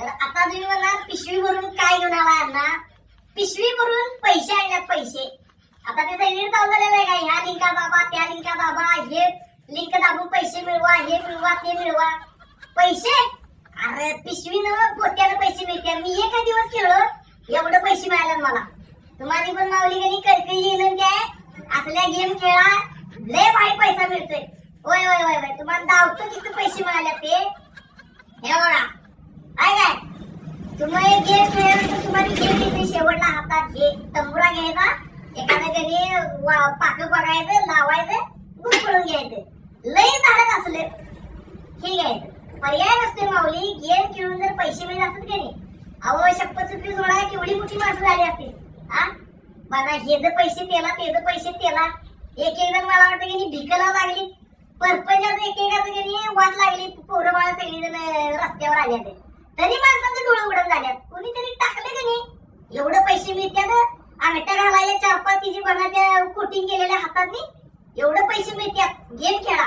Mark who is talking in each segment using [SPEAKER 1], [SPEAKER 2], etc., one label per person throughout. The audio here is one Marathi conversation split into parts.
[SPEAKER 1] तर आता तुम्ही मला पिशवी भरून काय घेऊन आला अण्णा? पिशवी भरून पैसे आणल्यात पैसे. आता ते सगळीकडे चालू झालेलं आहे का ह्या लिंका बाबा त्या लिंका बाबा हे लिंक दाबून पैसे मिळवा हे मिळवा ते मिळवा. पैसे? अरे पिशवी न पोत्यानं पैसे मिळते मी एका दिवस खेळलो एवढं पैसे मिळाले मला. तुम्हाला पण मावली गणी कडकडी येईल काय? आपल्या गेम खेळा लय भारी पैसा मिळतोय. होय होय होय तुम्हाला धावतो किती पैसे मिळाले ते? हे बघा. तुम्ही एक गेम खेळल्यानंतर तुम्हाला गेम येते शेवटला हातात घे. तंबुरा घ्यायचा. एखाद्या घरी पाक बघायचं लावायचं गुरफळून घ्यायचं. लय धाडक असले हे घ्यायचं. पर्याय नसते माऊली गेम खेळून जर पैसे मिळत असत की नाही? अहो शपथ चुकी सोडा केवढी मोठी माणसं झाली असतील. हा? मला हे जर पैसे त्याला ते जर पैसे त्याला एक एक जण मला वाटतं की नाही भिकायला लागली. परपंचाचं एक एकाचं की नाही वाट लागली. पोरं बाळा सगळी जण रस्त्यावर आले ते तरी माणसाचे डोळे उडत झाल्यात कोणीतरी टाकले की नाही? एवढं पैसे मिळतात आमट्या घालायला चार पाच तिची बघा त्या कोटिंग केलेल्या हातातनी एवढं पैसे मिळतात गेम खेळा.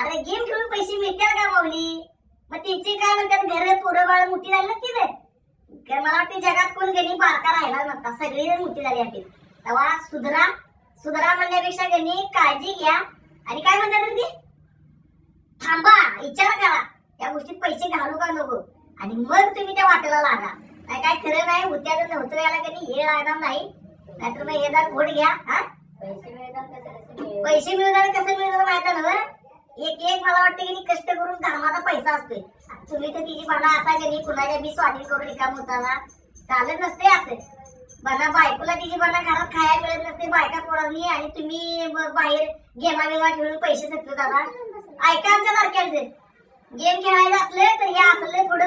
[SPEAKER 1] अरे गेम खेळून पैसे मिळतात का माऊली? मग तिचे काय म्हणतात घर पोरं बाळ मोठी झाली नसती तर? मला वाटते जगात कोण गणी बारका राहिला नसता. सगळीजण मोठी झाली असतील. तेव्हा सुधरा सुधरा म्हणण्यापेक्षा गणी काळजी घ्या. आणि काय म्हणतात ती थांबा. विचार करा. त्या गोष्टीत पैसे घालू का नको? आणि मग तुम्ही त्या वाटेला लागा. काय काय खरं नाही उद्या नव्हतं याला कधी हे लागणार नाही. नाहीतर मग हे जा घोट घ्या हा?
[SPEAKER 2] पैसे
[SPEAKER 1] मिळणार कसं मिळणार माहिती ना एक एक मला वाटतं की कष्ट करून कामाचा पैसा असतोय. तुम्ही तर तिची बना असा की नाही कुणाच्या बी स्वाधीन करून रिकाम होताना. चालत नसते असं. बना बायकोला तिची बना घरात खायला मिळत नसते बायका पोरांनी आणि तुम्ही बाहेर गेमा बिमा खेळून पैसे सटले दादा ऐका आमच्या सारख्यांचे गेम खेळायला असले तर हे असले थोडं